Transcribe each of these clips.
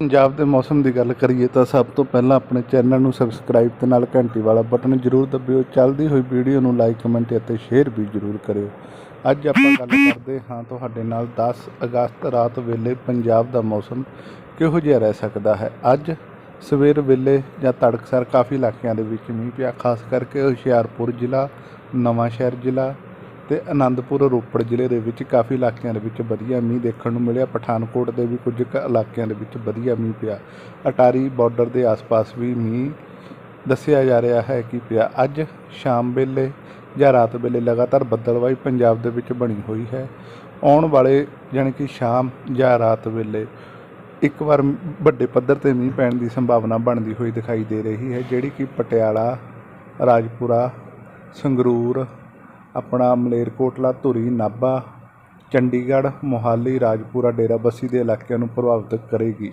ਪੰਜਾਬ ਦੇ ਮੌਸਮ ਦੀ ਗੱਲ ਕਰੀਏ ਤਾਂ ਸਭ ਤੋਂ ਪਹਿਲਾਂ ਆਪਣੇ ਚੈਨਲ ਨੂੰ ਸਬਸਕ੍ਰਾਈਬ ਤੇ ਨਾਲ ਘੰਟੀ ਵਾਲਾ ਬਟਨ ਜ਼ਰੂਰ ਦਬਾਇਓ ਚੱਲਦੀ ਹੋਈ ਵੀਡੀਓ ਨੂੰ ਲਾਈਕ, ਕਮੈਂਟ ਅਤੇ ਸ਼ੇਅਰ ਵੀ ਜ਼ਰੂਰ ਕਰਿਓ। ਅੱਜ ਆਪਾਂ ਗੱਲ ਕਰਦੇ ਹਾਂ ਤੁਹਾਡੇ ਨਾਲ 10 ਅਗਸਤ ਰਾਤ ਵੇਲੇ ਪੰਜਾਬ ਦਾ ਮੌਸਮ ਕਿਹੋ ਜਿਹਾ ਰਹਿ ਸਕਦਾ ਹੈ? ਅੱਜ ਸਵੇਰ ਵੇਲੇ ਜਾਂ ਤੜਕਸਰ ਕਾਫੀ ਇਲਾਕਿਆਂ ਦੇ ਵਿੱਚ ਮੀਂਹ ਪਿਆ, ਖਾਸ ਕਰਕੇ ਹੁਸ਼ਿਆਰਪੁਰ ਜ਼ਿਲ੍ਹਾ ਨਵਾਂ ਸ਼ਹਿਰ ਜ਼ਿਲ੍ਹਾ ਤੇ ਆਨੰਦਪੁਰ ਰੋਪੜ ਜ਼ਿਲ੍ਹੇ ਦੇ ਵਿੱਚ ਕਾਫੀ ਇਲਾਕਿਆਂ ਦੇ ਵਿੱਚ ਵਧੀਆ ਮੀਂਹ ਦੇਖਣ ਨੂੰ ਮਿਲਿਆ। ਪਠਾਨਕੋਟ ਦੇ ਵੀ ਕੁਝ ਕੁ ਇਲਾਕਿਆਂ ਦੇ ਵਿੱਚ ਵਧੀਆ ਮੀਂਹ ਪਿਆ। ਅਟਾਰੀ ਬਾਰਡਰ ਦੇ ਆਸ-ਪਾਸ ਵੀ ਮੀਂਹ ਦੱਸਿਆ ਜਾ ਰਿਹਾ ਹੈ ਕਿ ਪਿਆ। ਅੱਜ ਸ਼ਾਮ ਵੇਲੇ ਜਾਂ ਰਾਤ ਵੇਲੇ ਲਗਾਤਾਰ ਬੱਦਲਵਾਈ ਪੰਜਾਬ ਦੇ ਵਿੱਚ ਬਣੀ ਹੋਈ ਹੈ। ਆਉਣ ਵਾਲੇ ਯਾਨੀ ਕਿ ਸ਼ਾਮ ਜਾਂ ਰਾਤ ਵੇਲੇ ਇੱਕ ਵਾਰ ਵੱਡੇ ਪੱਧਰ ਤੇ ਮੀਂਹ ਪੈਣ ਦੀ ਸੰਭਾਵਨਾ ਬਣਦੀ ਹੋਈ ਦਿਖਾਈ ਦੇ ਰਹੀ ਹੈ, ਜਿਹੜੀ ਕਿ ਪਟਿਆਲਾ, ਰਾਜਪੁਰਾ, ਸੰਗਰੂਰ ਆਪਣਾ ਮਲੇਰਕੋਟਲਾ, ਧੁਰੀ, ਨਾਭਾ, ਚੰਡੀਗੜ੍ਹ, ਮੋਹਾਲੀ, ਰਾਜਪੁਰਾ ਡੇਰਾਬੱਸੀ ਦੇ ਇਲਾਕਿਆਂ ਨੂੰ ਪ੍ਰਭਾਵਿਤ ਕਰੇਗੀ।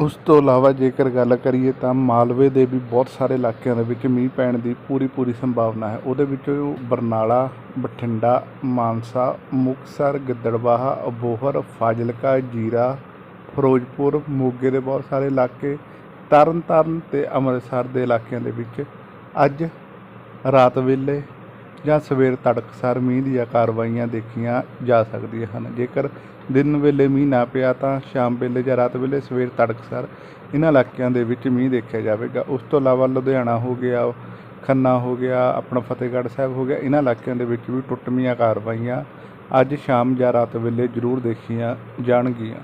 ਉਸ ਤੋਂ ਇਲਾਵਾ ਜੇਕਰ ਗੱਲ ਕਰੀਏ ਤਾਂ ਮਾਲਵੇ ਦੇ ਵੀ ਬਹੁਤ ਸਾਰੇ ਇਲਾਕਿਆਂ ਦੇ ਵਿੱਚ ਮੀਂਹ ਪੈਣ ਦੀ ਪੂਰੀ ਪੂਰੀ ਸੰਭਾਵਨਾ ਹੈ। ਉਹਦੇ ਵਿੱਚੋਂ ਬਰਨਾਲਾ, ਬਠਿੰਡਾ, ਮਾਨਸਾ, ਮੁਕਤਸਰ, ਗਿੱਦੜਬਾਹਾ, ਅਬੋਹਰ, ਫਾਜ਼ਿਲਕਾ, ਜੀਰਾ, ਫਿਰੋਜ਼ਪੁਰ, ਮੋਗੇ ਦੇ ਬਹੁਤ ਸਾਰੇ ਇਲਾਕੇ, ਤਰਨਤਾਰਨ ਤੇ ਅੰਮ੍ਰਿਤਸਰ ਦੇ ਇਲਾਕਿਆਂ ਦੇ ਵਿੱਚ ਅੱਜ ਰਾਤ ਵੇਲੇ ਜਾਂ ਸਵੇਰ ਤੜਕਸਾਰ ਮੀਂਹ ਦੀਆਂ ਕਾਰਵਾਈਆਂ ਦੇਖੀਆਂ ਜਾ ਸਕਦੀਆਂ ਹਨ। ਜੇਕਰ ਦਿਨ ਵੇਲੇ ਮੀਂਹ ਨਾ ਪਿਆ ਤਾਂ ਸ਼ਾਮ ਵੇਲੇ ਜਾਂ ਰਾਤ ਵੇਲੇ ਸਵੇਰ ਤੜਕਸਾਰ ਇਹਨਾਂ ਇਲਾਕਿਆਂ ਦੇ ਵਿੱਚ ਮੀਂਹ ਦੇਖਿਆ ਜਾਵੇਗਾ। ਉਸ ਤੋਂ ਇਲਾਵਾ ਲੁਧਿਆਣਾ ਹੋ ਗਿਆ, ਖੰਨਾ ਹੋ ਗਿਆ, ਆਪਣਾ ਫਤਿਹਗੜ੍ਹ ਸਾਹਿਬ ਹੋ ਗਿਆ ਇਹਨਾਂ ਇਲਾਕਿਆਂ ਦੇ ਵਿੱਚ ਵੀ ਟੁੱਟਵੀਆਂ ਕਾਰਵਾਈਆਂ ਅੱਜ ਸ਼ਾਮ ਜਾਂ ਰਾਤ ਵੇਲੇ ਜ਼ਰੂਰ ਦੇਖੀਆਂ ਜਾਣਗੀਆਂ।